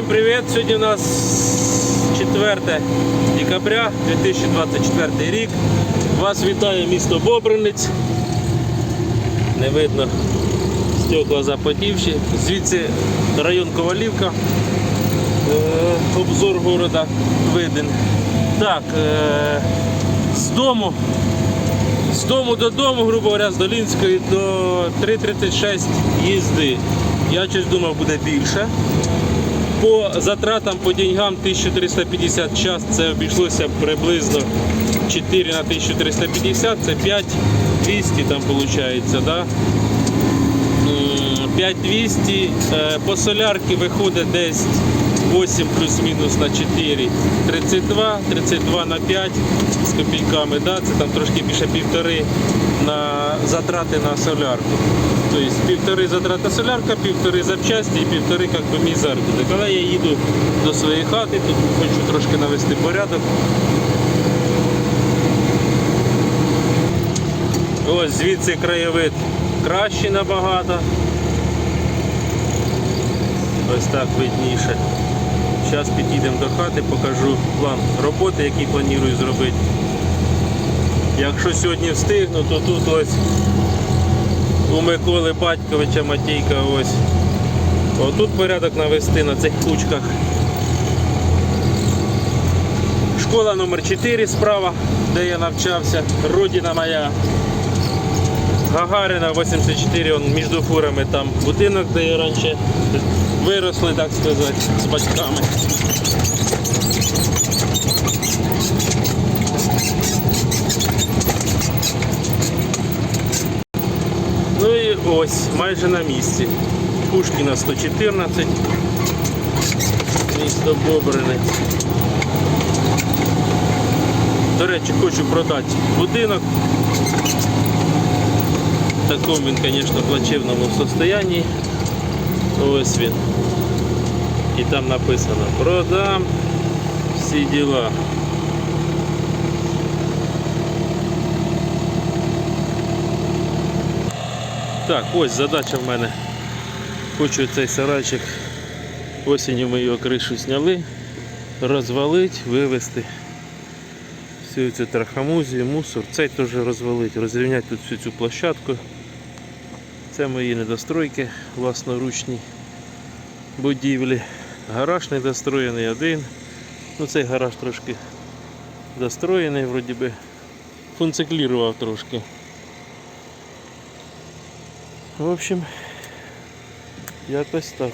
Всем привет! Сьогодні у нас 4 декабря 2024 рік. Вас вітає місто Бобринець. Не видно стекла запотівші. Звідси район Ковалівка. Е, обзор города виден. Так, е, з дому. З дому додому, грубо говоря, з Долінської до 3.36 їзди. Я щось думав, буде більше. По затратам по деньгам 1350 час це обійшлося приблизно 4 на 1350, це 5200 там виходить, да? 5200 е, по солярки виходить десь 8 плюс-мінус на 4, 32, 32 на 5 з копійками, да? це там трошки більше півтори на затрати на солярку. Тобто півтори затрата солярка, півтори запчасті і півтори як би, мій заробіток. Але я їду до своєї хати, тут хочу трошки навести порядок. Ось звідси краєвид кращий набагато. Ось так видніше. Зараз підійдемо до хати, покажу план роботи, який планую зробити. Якщо сьогодні встигну, то тут ось у Миколи Батьковича Матійка ось. Отут порядок навести на цих кучках. Школа номер 4 справа, де я навчався. Родина моя. Гагарина 84, он між фурами там будинок, де я раніше виросли, так сказати, з батьками. Ну і ось, майже на місці. Пушкіна 114, місто Бобринець. До речі, хочу продати будинок. Такому він, звісно, плачевному состоянні. Ось він. І там написано продам всі діла. Так, ось задача в мене. Хочу цей сарайчик. Осінню ми його кришу зняли, розвалити, вивезти всю цю трахамузію, мусор, цей теж розвалити, розрівняти тут всю цю площадку. Це мої недостройки власноручні будівлі. Гараж недостроєний один. Ну цей гараж трошки достроєний, вроді би функціклірував трошки. В общем, якось так.